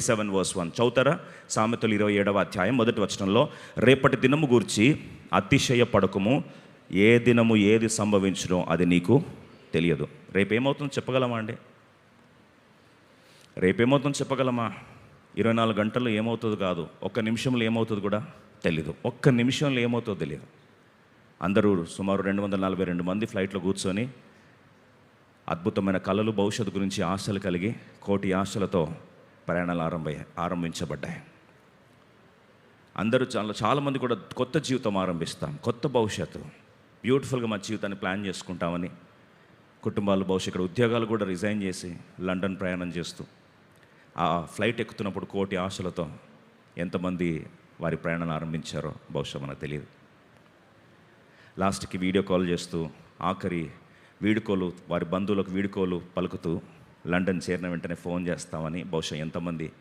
Seven verse one చౌతర సామెతలు ఇరవై ఏడవ అధ్యాయం మొదటి వచనంలో రేపటి దినము గూర్చి అతిశయ పడకము ఏ దినము ఏది సంభవించునో అది నీకు తెలియదు. రేపేమవుతుందో చెప్పగలమా అండి? రేపేమవుతుందో చెప్పగలమా? ఇరవై నాలుగు గంటల్లో ఏమవుతుందో కాదు. ఒక్క నిమిషంలో ఏమవుతుంది కూడా తెలీదు. ఒక్క నిమిషంలో ఏమవుతుందో తెలియదు అందరూ సుమారు రెండు వందల నలభై రెండు మంది ఫ్లైట్లో కూర్చొని అద్భుతమైన కళలు భవిష్యత్తు గురించి ఆశలు కలిగి కోటి ఆశలతో ప్రయాణాలు ఆరంభ ఆరంభించబడ్డాయి. అందరూ చాలా చాలామంది కూడా కొత్త జీవితం ఆరంభిస్తాం కొత్త భవిష్యత్తు. బ్యూటిఫుల్గా మా జీవితాన్ని ప్లాన్ చేసుకుంటామని కుటుంబాలు బహుశా ఇక్కడ ఉద్యోగాలు కూడా రిజైన్ చేసి లండన్ ప్రయాణం చేస్తూ ఆ ఫ్లైట్ ఎక్కుతున్నప్పుడు కోటి ఆశలతో ఎంతమంది వారి ప్రయాణం ఆరంభించారో బహుశా మనకు తెలియదు. లాస్ట్కి వీడియో కాల్ చేస్తూ ఆఖరి వీడుకోలు వారి బంధువులకు వీడుకోలు పలుకుతూ లండన్ చేరిన వెంటనే ఫోన్ చేస్తామని బహుశా ఎంతమంది